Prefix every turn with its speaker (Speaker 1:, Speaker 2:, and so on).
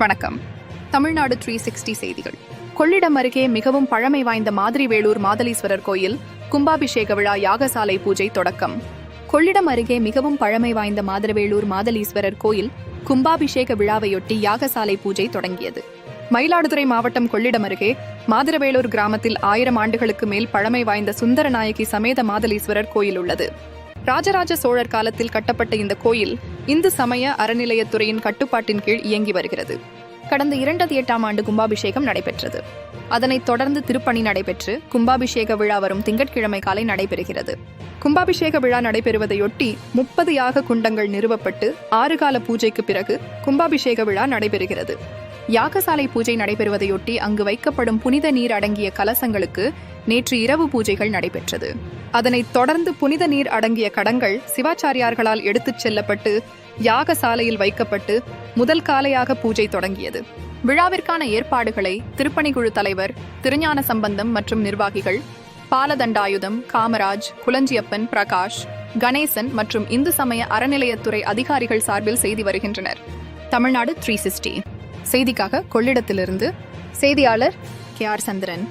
Speaker 1: வணக்கம். Tamil Nadu three sixty செய்திகள். கொள்ளிடம் அருகே மிகவும் பழமை வாய்ந்த மாதிரிவேலூர் மாதலீஸ்வரர் கோயில் கும்பாபிஷேக விழா யாகசாலை பூஜை தொடக்கம். கொள்ளிடம் அருகே மிகவும் பழமை வாய்ந்த மாதிரவேலூர் மாதலீஸ்வரர் கோயில் கும்பாபிஷேக விழாவையொட்டி யாகசாலை பூஜை தொடங்கியது. மயிலாடுதுறை மாவட்டம் கொள்ளிடம் அருகே மாதிரவேலூர் கிராமத்தில் ஆயிரம் ஆண்டுகளுக்கு மேல் பழமை வாய்ந்த சுந்தரநாயகி சமேத மாதலீஸ்வரர் கோயில் உள்ளது. ராஜராஜ சோழர் காலத்தில் கட்டப்பட்ட இந்த கோயில் இந்து சமய அறநிலையத்துறையின் கட்டுப்பாட்டின் கீழ் இயங்கி வருகிறது. கடந்த இரண்டது எட்டாம் ஆண்டு கும்பாபிஷேகம் நடைபெற்றது. அதனைத் தொடர்ந்து திருப்பணி நடைபெற்று கும்பாபிஷேக விழா வரும் திங்கட்கிழமை காலை நடைபெறுகிறது. கும்பாபிஷேக விழா நடைபெறுவதையொட்டி முப்பது யாக குண்டங்கள் நிறுவப்பட்டு ஆறு கால பூஜைக்கு பிறகு கும்பாபிஷேக விழா நடைபெறுகிறது. யாகசாலை பூஜை நடைபெறுவதையொட்டி அங்கு வைக்கப்படும் புனித நீர் அடங்கிய கலசங்களுக்கு நேற்று இரவு பூஜைகள் நடைபெற்றது. அதனைத் தொடர்ந்து புனித நீர் அடங்கிய கடங்கள் சிவாச்சாரியார்களால் எடுத்துச் செல்லப்பட்டு யாகசாலையில் வைக்கப்பட்டு முதல் காலையாக பூஜை தொடங்கியது. விழாவிற்கான ஏற்பாடுகளை திருப்பணிக்குழு தலைவர் திருஞான சம்பந்தம் மற்றும் நிர்வாகிகள் பாலதண்டாயுதம் காமராஜ் குலஞ்சியப்பன் பிரகாஷ் கணேசன் மற்றும் இந்து சமய அறநிலையத்துறை அதிகாரிகள் சார்பில் செய்து வருகின்றனர். தமிழ்நாடு த்ரீ சிக்ஸ்டி செய்திக்காக கொள்ளிடத்திலிருந்து செய்தியாளர் கே ஆர் சந்திரன்.